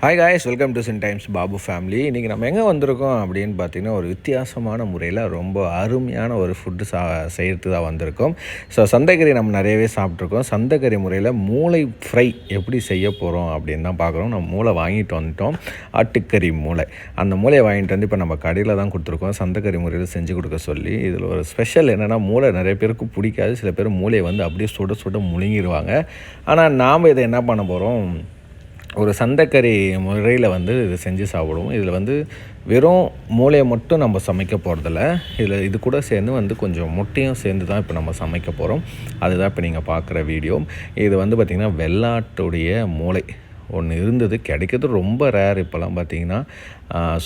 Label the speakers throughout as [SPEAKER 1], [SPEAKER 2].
[SPEAKER 1] Hi guys welcome to சின் times Babu family இன்றைக்கி நம்ம எங்கே வந்திருக்கோம் அப்படின்னு பார்த்தீங்கன்னா ஒரு வித்தியாசமான முறையில் ரொம்ப அருமையான ஒரு ஃபுட்டு சா செய்கிறதுக்கு தான் வந்திருக்கோம். ஸோ சந்தைக்கறி நம்ம நிறையவே சாப்பிட்ருக்கோம் சந்தைக்கறி முறையில் மூளை ஃப்ரை எப்படி செய்ய போகிறோம் அப்படின்னு தான் பார்க்குறோம். நம்ம மூளை வாங்கிட்டு வந்துட்டோம். ஆட்டுக்கறி மூளை. அந்த மூளையை வாங்கிட்டு வந்து இப்போ நம்ம கடையில் தான் கொடுத்துருக்கோம். சந்தைக்கறி முறையில் செஞ்சு கொடுக்க சொல்லி இதில் ஒரு ஸ்பெஷல் என்னென்னா மூளை நிறைய பேருக்கு பிடிக்காது. சில பேர் மூளையை வந்து அப்படியே சுட சுட முழுங்கிடுவாங்க ஆனால் நாம் இதை என்ன பண்ண போகிறோம் ஒரு சந்தைக்கறி முறையில் வந்து இது செஞ்சு சாப்பிடுவோம். இதில் வந்து வெறும் மூளையை மட்டும் நம்ம சமைக்க போகிறதில்ல இதில் இது கூட சேர்ந்து வந்து கொஞ்சம் முட்டையும் சேர்ந்து தான் இப்போ நம்ம சமைக்க போகிறோம் அதுதான் இப்போ நீங்கள் பார்க்குற வீடியோ. இது வந்து பார்த்திங்கன்னா வெள்ளாட்டுடைய மூளை. ஒன்று இருந்தது கிடைக்கிறது ரொம்ப ரேர் இப்போல்லாம் பார்த்தீங்கன்னா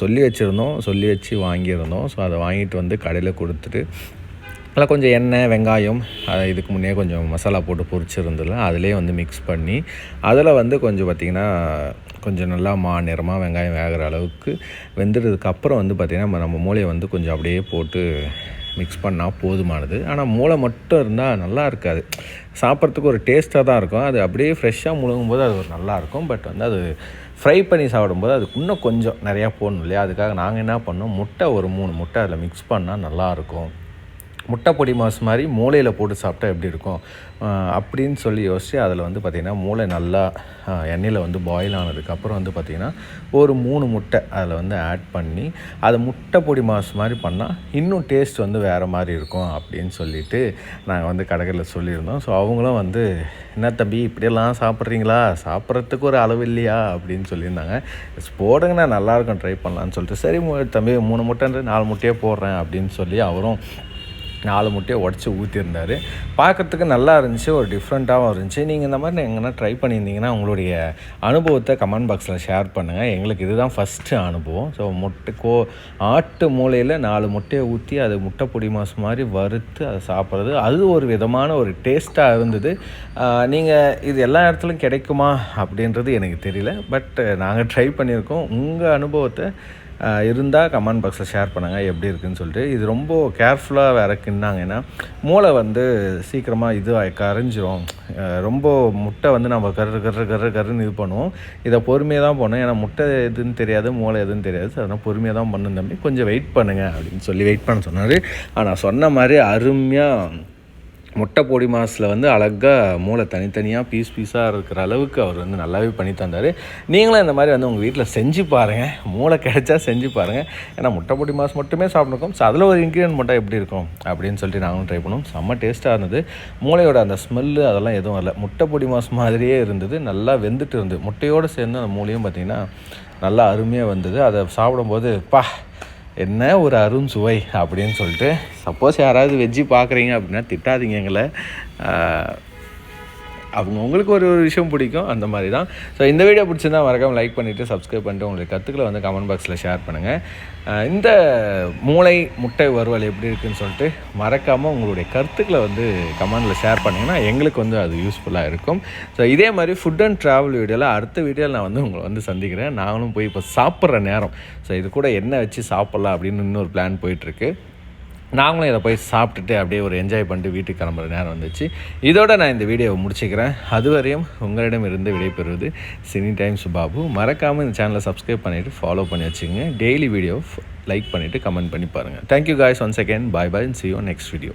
[SPEAKER 1] சொல்லி வச்சுருந்தோம் சொல்லி வச்சு வாங்கியிருந்தோம். ஸோ அதை வாங்கிட்டு வந்து கடையில் கொடுத்துட்டு அதில் கொஞ்சம் எண்ணெய் வெங்காயம் அதை இதுக்கு முன்னே கொஞ்சம் மசாலா போட்டு பொரிச்சிருந்ததில்ல அதிலே வந்து மிக்ஸ் பண்ணி அதில் வந்து கொஞ்சம் பார்த்திங்கன்னா கொஞ்சம் நல்லா மா நிறமாக வெங்காயம் வேகிற அளவுக்கு வெந்துடுறதுக்கப்புறம் வந்து பார்த்திங்கன்னா நம்ம மூளையை வந்து கொஞ்சம் அப்படியே போட்டு மிக்ஸ் பண்ணால் போதுமானது. ஆனால் மூளை மட்டும் இருந்தால் நல்லா இருக்காது. சாப்பிட்றதுக்கு ஒரு டேஸ்ட்டாக தான் இருக்கும். அது அப்படியே ஃப்ரெஷ்ஷாக முழுங்கும் போது அது ஒரு நல்லாயிருக்கும் பட் வந்து அது ஃப்ரை பண்ணி சாப்பிடும்போது அதுக்கு இன்னும் கொஞ்சம் நிறையா போடணும் இல்லையா? அதுக்காக நாங்கள் என்ன பண்ணோம்? முட்டை ஒரு மூணு முட்டை அதில் மிக்ஸ் பண்ணால் நல்லாயிருக்கும் முட்டை பொடி மாஸ் மாதிரி மூளையில் போட்டு சாப்பிட்டா எப்படி இருக்கும்? அப்படின்னு சொல்லி யோசித்து அதில் வந்து பார்த்திங்கன்னா மூளை நல்லா எண்ணெயில் வந்து பாயில் ஆனதுக்கப்புறம் வந்து பார்த்திங்கன்னா ஒரு மூணு முட்டை அதில் வந்து ஆட் பண்ணி அதை முட்டை பொடி மாஸ் மாதிரி பண்ணால் இன்னும் டேஸ்ட் வந்து வேறு மாதிரி இருக்கும் அப்படின்னு சொல்லிட்டு நாங்கள் வந்து கடைகளில் சொல்லியிருந்தோம். ஸோ அவங்களும் வந்து என்ன தம்பி இப்படியெல்லாம் சாப்பிட்றீங்களா? சாப்பிட்றதுக்கு ஒரு அளவு இல்லையா? அப்படின்னு சொல்லியிருந்தாங்க. போடுங்கண்ணா நல்லாயிருக்கும் ட்ரை பண்ணலான்னு சொல்லிட்டு. சரி தம்பி மூணு முட்டைன்றது நாலு முட்டையே போடுறேன் அப்படின்னு சொல்லி அவரும் நாலு முட்டையை உடச்சி ஊற்றிருந்தார் பார்க்குறதுக்கு நல்லா இருந்துச்சு ஒரு டிஃப்ரெண்ட்டாகவும் இருந்துச்சு. நீங்கள் இந்த மாதிரி எங்கன்னா ட்ரை பண்ணியிருந்தீங்கன்னா உங்களுடைய அனுபவத்தை கமெண்ட் பாக்ஸில் ஷேர் பண்ணுங்கள் எங்களுக்கு இதுதான் ஃபஸ்ட்டு அனுபவம். ஸோ முட்டை கோ ஆட்டு மூலையில் நாலு முட்டையை ஊற்றி அது முட்டை பொடி மாசு மாதிரி வறுத்து அதை சாப்பிட்றது அது ஒரு விதமான ஒரு டேஸ்ட்டாக இருந்தது. நீங்கள் இது எல்லா இடத்துலையும் கிடைக்குமா அப்படின்றது எனக்கு தெரியல. பட் நாங்கள் ட்ரை பண்ணியிருக்கோம். உங்கள் அனுபவத்தை இருந்தால் கமெண்ட் பாக்ஸில் ஷேர் பண்ணுங்கள் எப்படி இருக்குதுன்னு சொல்லிட்டு. இது ரொம்ப கேர்ஃபுல்லாக வேறு கின்னாங்கன்னா மூளை வந்து சீக்கிரமாக இது கரைஞ்சிரும். ரொம்ப முட்டை வந்து நம்ம கரு கரு கரு கருன்னு இது பண்ணுவோம். இதை பொறுமையாக தான் பண்ணும் ஏன்னா முட்டை எதுன்னு தெரியாது மூளை எதுன்னு தெரியாது. அதனால் பொறுமையாக தான் பண்ணும் தம்பி. கொஞ்சம் வெயிட் பண்ணுங்கள் அப்படின்னு சொல்லி வெயிட் பண்ண சொன்னார். ஆனால் சொன்ன மாதிரி அருமையாக முட்டை பொடி மாசில் வந்து அழகாக மூளை தனித்தனியாக பீஸ் பீஸாக இருக்கிற அளவுக்கு அவர் வந்து நல்லாவே பண்ணி தந்தார். நீங்களும் இந்த மாதிரி வந்து உங்கள் வீட்டில் செஞ்சு பாருங்கள் மூளை கிடைச்சா செஞ்சு பாருங்கள் ஏன்னா முட்டை பொடி மாஸ் மட்டுமே சாப்பிட்ருக்கோம் ஸோ அதில் ஒரு இன்க்ரீடியன்ட் மட்டும் எப்படி இருக்கும்? அப்படின்னு சொல்லிட்டு நாங்களும் ட்ரை பண்ணோம். செம்ம டேஸ்ட்டாக இருந்தது. மூளையோட அந்த ஸ்மெல்லு அதெல்லாம் எதுவும் வரல. முட்டை பொடி மாஸ் மாதிரியே இருந்தது. நல்லா வெந்துட்டு இருந்தது. முட்டையோடு சேர்ந்து அந்த மூளையும் பார்த்திங்கன்னா நல்லா அருமையாக வந்தது. அதை சாப்பிடும்போது பா என்ன ஒரு அரும் சுவை அப்படின்னு சொல்லிட்டு சப்போஸ் யாராவது வெஜ்ஜி பார்க்குறீங்க அப்படின்னா திட்டாதீங்க எங்களை. அவங்க உங்களுக்கு ஒரு ஒரு விஷயம் பிடிக்கும் அந்த மாதிரி தான் ஸோ இந்த வீடியோ பிடிச்சிருந்தா மறக்காமல் லைக் பண்ணிவிட்டு சப்ஸ்கிரைப் பண்ணிட்டு உங்களுக்கு கற்றுக்களை வந்து கமெண்ட் பாக்ஸில் ஷேர் பண்ணுங்கள் இந்த மூளை முட்டை வறுவல் எப்படி இருக்குன்னு சொல்லிட்டு மறக்காமல் உங்களுடைய கருத்துக்களை வந்து கமெண்டில் ஷேர் பண்ணிங்கன்னா எங்களுக்கு வந்து அது யூஸ்ஃபுல்லாக இருக்கும். ஸோ இதே மாதிரி ஃபுட் அண்ட் ட்ராவல் வீடியோவில் அடுத்த வீடியோவில் நான் வந்து உங்களை வந்து சந்திக்கிறேன். நாங்களும் போய் இப்போ சாப்பிட்ற நேரம். ஸோ இது கூட என்ன வச்சு சாப்பிட்லாம் அப்படின்னு இன்னொரு பிளான் போயிட்டுருக்கு நாங்களும் இதை போய் சாப்பிட்டுட்டு அப்படியே ஒரு என்ஜாய் பண்ணிட்டு வீட்டுக்கு கிளம்புற நேரம் வந்துச்சு. இதோட நான் இந்த வீடியோவை முடிச்சுக்கிறேன். அதுவரையும் உங்களிடம் இருந்து விடைபெறுவது சினி டைம்ஸ் பாபு. மறக்காமல் இந்த சேனலை சப்ஸ்கிரைப் பண்ணிவிட்டு ஃபாலோ பண்ணி வச்சுங்க டெய்லி வீடியோ லைக் பண்ணிவிட்டு கமெண்ட் பண்ணி பாருங்கள் thank you guys one second bye bye see you next video